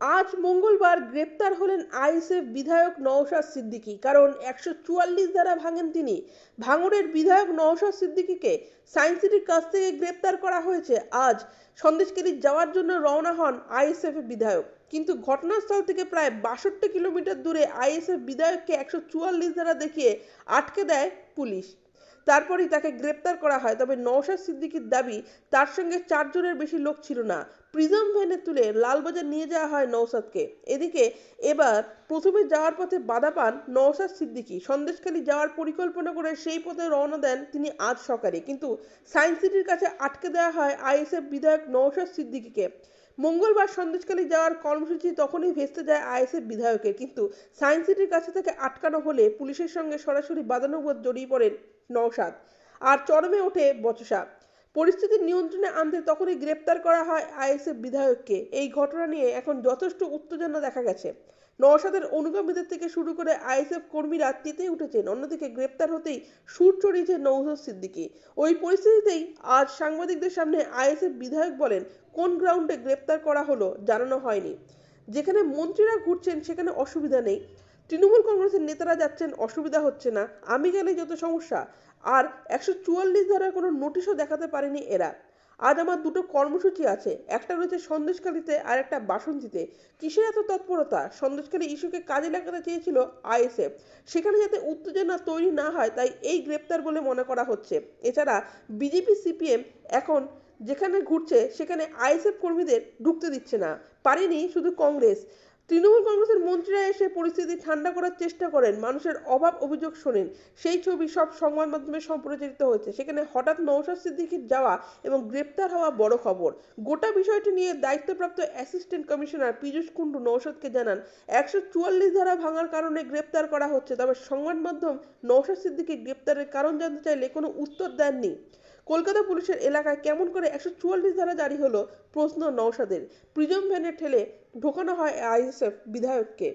আজ মঙ্গলবার গ্রেপ্তার হলেন আইএসএফ বিধায়ক নওশাদ সিদ্দিকী, কারণ একশো চুয়াল্লিশ ধারা ভাঙেন তিনি। ভাঙড়ের বিধায়ক নওশাদ সিদ্দিকীকে সায়েন্স সিটির কাছ থেকে গ্রেপ্তার করা হয়েছে। আজ সন্দেশকেরি যাওয়ার জন্য রওনা হন আইএসএফ বিধায়ক। কিন্তু ঘটনাস্থল থেকে প্রায় বাষট্টি কিলোমিটার দূরে আইএসএফ বিধায়ককে একশো চুয়াল্লিশ ধারা দেখিয়ে আটকে দেয় পুলিশ। তারপরেই তাকে গ্রেপ্তার করা হয়, তবে নওশাদ সিদ্দিকীর দাবি তার সঙ্গে চারজনের বেশি লোক ছিল না। প্রিজম ভ্যানে তুলে লালবাজার নিয়ে যাওয়া হয় নওশাদকে। এদিকে এবার প্রথমে যাওয়ার পথে বাধা পান নওশাদ সিদ্দিকী। সন্দেশখালী যাওয়ার পরিকল্পনা করে সেই পথে রওনা দেন তিনি আজ সকালে। কিন্তু সায়েন্স সিটির কাছে আটকে দেওয়া হয় আইএসএফ বিধায়ক নওশাদ সিদ্দিকীকে। মঙ্গলবার সন্দেশখালী যাওয়ার কর্মসূচি তখনই ভেস্তে যায় আইএসএফ বিধায়কের। কিন্তু সায়েন্স সিটির কাছে থেকে আটকানো হলে পুলিশের সঙ্গে সরাসরি বাদানুবাদ জড়িয়ে পড়েন নওশাদ। আর চরমে ওঠে বচসা। পরিস্থিতি নিয়ন্ত্রণে আনতে তখনই গ্রেপ্তার করা হয় আইএসএফ বিধায়ককে। এই ঘটনা নিয়ে এখন যথেষ্ট উত্তেজনা দেখা গেছে। নওশাদের অনুগামীদের থেকে শুরু করে আইএসএফ কর্মীরা তেতে উঠেছেন। অন্যদিকে গ্রেপ্তার হতেই সুর চড়িয়েছে নৌসদ সিদ্দিকী। ওই পরিস্থিতিতেই আজ সাংবাদিকদের সামনে আইএসএফ বিধায়ক বলেন, কোন গ্রাউন্ডে গ্রেপ্তার করা হলো জানানো হয়নি। যেখানে মন্ত্রীরা ঘুরছেন সেখানে অসুবিধা নেই। তৃণমূল কংগ্রেসের নেতারা যাচ্ছেন, অসুবিধা হচ্ছে না। আমি গেলেই যত সমস্যা। আর একশো চুয়াল্লিশ ধারার কোনো নোটিশও দেখাতে পারেনি এরা। আজ আমার দুটো কর্মসূচি আছে। একটা রয়েছে সন্দেশকালীতে আর একটা বাসন্তীতে। কিসের এত তৎপরতা? সন্দেশকালী ইস্যুকে কাজে লাগাতে চেয়েছিল আইএসএফ। সেখানে যাতে উত্তেজনা তৈরি না হয়, তাই এই গ্রেপ্তার বলে মনে করা হচ্ছে। এছাড়া বিজেপি সিপিএম এখন যেখানে ঘুরছে, সেখানে আইএসএফ কর্মীদের ঢুকতে দিচ্ছে না। পারেনি শুধু কংগ্রেস। তৃণমূল কংগ্রেসের মন্ত্রীরা এসে পরিস্থিতি ঠান্ডা করার চেষ্টা করেন। মানুষের অভাব অভিযোগ শোনেন। সেই ছবি সব সংবাদ মাধ্যমে সম্প্রচারিত হয়েছে। সেখানে হঠাৎ নৌশাদ সিদ্দিকির যাওয়া এবং গ্রেপ্তার হওয়া বড় খবর। গোটা বিষয়টি নিয়ে দায়িত্বপ্রাপ্ত অ্যাসিস্ট্যান্ট কমিশনার পীযূষ কুণ্ডু নৌশাদকে জানান, একশো চুয়াল্লিশ ধারা ভাঙার কারণে গ্রেপ্তার করা হচ্ছে, তবে সংবাদ মাধ্যম নৌশাদ সিদ্দিকির গ্রেপ্তারের কারণ জানতে চাইলে কোনো উত্তর দেননি। কলকাতা পুলিশের এলাকায় কেমন করে একশো চুয়াল্লিশ ধারা জারি হলো প্রশ্ন নওশাদের। প্রিজম ভ্যানে ঠেলে ঢোকানো হয় আইএসএফ বিধায়ককে।